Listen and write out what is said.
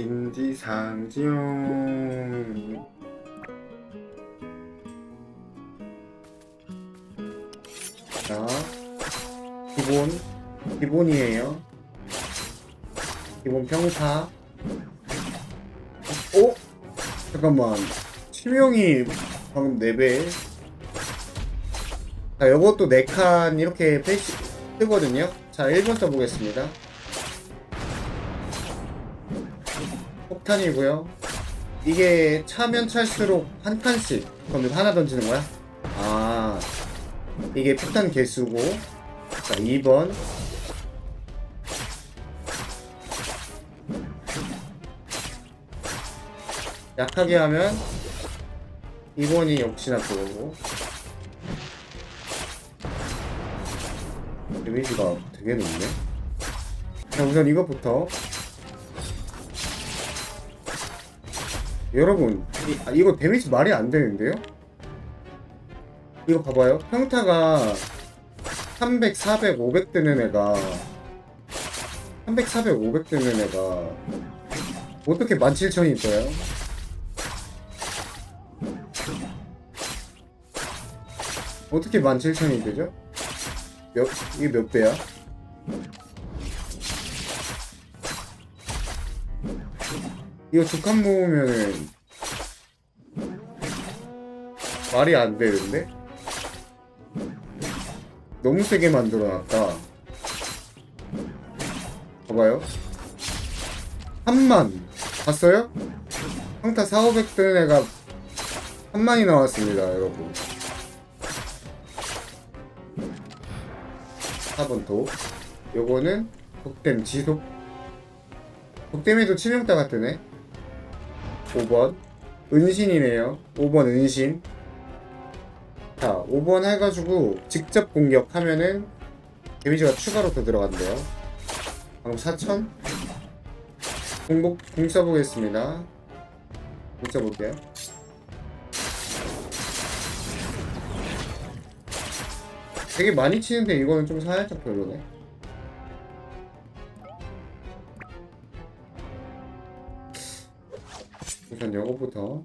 인지상지용 자 기본 기본이에요. 기본 평타. 어? 잠깐만. 치명이 방금 4배. 자 요것도 4칸 이렇게 패시 뜨거든요. 자 1번 써보겠습니다 폭탄이고요. 이게 차면 찰수록 한 칸씩 그럼 하나 던지는 거야? 아 이게 폭탄 개수고. 자 2번. 약하게 하면 2번이 역시나 그거고 데미지가 되게 높네. 자 우선 이것부터 여러분 이, 아, 이거 데미지 말이 안 되는데요? 이거 봐봐요 평타가 300, 400, 500 뜨는 애가 300, 400, 500 뜨는 애가 어떻게 17,000이 떠요? 어떻게 17,000이 되죠? 몇, 이게 몇 배야? 이거 두칸 모으면은 말이 안 되는데? 너무 세게 만들어놨다. 봐봐요. 3만. 봤어요? 평타 4, 500 뜨는 애가 3만이 나왔습니다, 여러분. 4번 도. 요거는 독댐 지속. 독댐에도 치명타가 뜨네. 5번. 은신이네요. 5번 은신. 자, 5번 해가지고 직접 공격하면은 데미지가 추가로 더 들어간대요. 방금 4천? 공복, 공 써보겠습니다. 공 써볼게요. 되게 많이 치는데 이거는 좀 살짝 별로네. 우선 요거부터